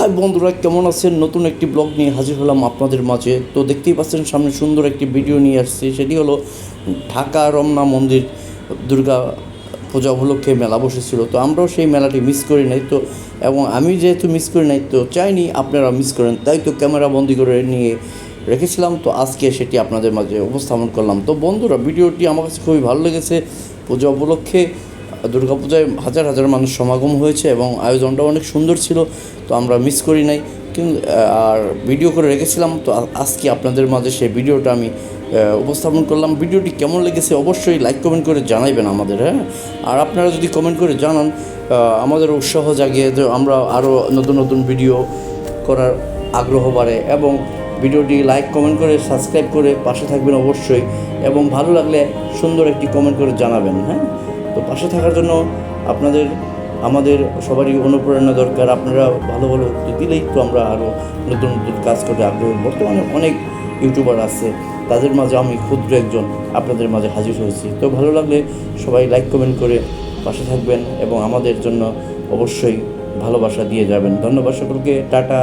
High বন্ধুরা, কেমন আছেন? নতুন একটি ব্লগ নিয়ে হাজির হলাম আপনাদের মাঝে। তো দেখতেই পাচ্ছেন, সামনে সুন্দর একটি ভিডিও নিয়ে আসছি। সেটি হলো ঢাকা রমনা মন্দির, দুর্গা পূজা উপলক্ষে মেলা বসেছিল। তো আমরাও সেই মেলাটি মিস করি নাই। তো, এবং আমি যেহেতু মিস করি নাই, তো চাইনি আপনারা মিস করেন। তাই তো ক্যামেরা বন্দি করে নিয়ে রেখেছিলাম। তো আজকে সেটি আপনাদের মাঝে উপস্থাপন করলাম। তো বন্ধুরা, ভিডিওটি আমার কাছে খুবই ভালো লেগেছে। পূজা উপলক্ষে দুর্গাপূজায় হাজার হাজার মানুষ সমাগম হয়েছে এবং আয়োজনটা অনেক সুন্দর ছিল, তো আমরা মিস করি নাই। কিন্তু আর ভিডিও করে রেখেছিলাম, তো আজকে আপনাদের মাঝে সেই ভিডিওটা আমি উপস্থাপন করলাম। ভিডিওটি কেমন লেগেছে অবশ্যই লাইক কমেন্ট করে জানাইবেন আমাদের হ্যাঁ? আর আপনারা যদি কমেন্ট করে জানান আমাদের উৎসাহ জাগিয়ে যে আমরা আরও নতুন নতুন ভিডিও করার আগ্রহ বাড়ে এবং ভিডিওটি লাইক কমেন্ট করে সাবস্ক্রাইব করে পাশে থাকবেন অবশ্যই এবং ভালো লাগলে সুন্দর একটি কমেন্ট করে জানাবেন হ্যাঁ? তো পাশে থাকার জন্য আপনাদের, আমাদের সবারই অনুপ্রেরণা দরকার। আপনারা ভালো ভালো উত্তর দিলেই তো আমরা আরও নতুন নতুন কাজ করতে আগ্রহী। বর্তমানে অনেক ইউটিউবার আছে, তাদের মাঝে আমি ক্ষুদ্র একজন, আপনাদের মাঝে হাজির হয়েছি। তো ভালো লাগলে সবাই লাইক, কমেন্ট করে পাশে থাকবেন এবং আমাদের জন্য অবশ্যই ভালোবাসা দিয়ে যাবেন। ধন্যবাদ সকলকে, টাটা।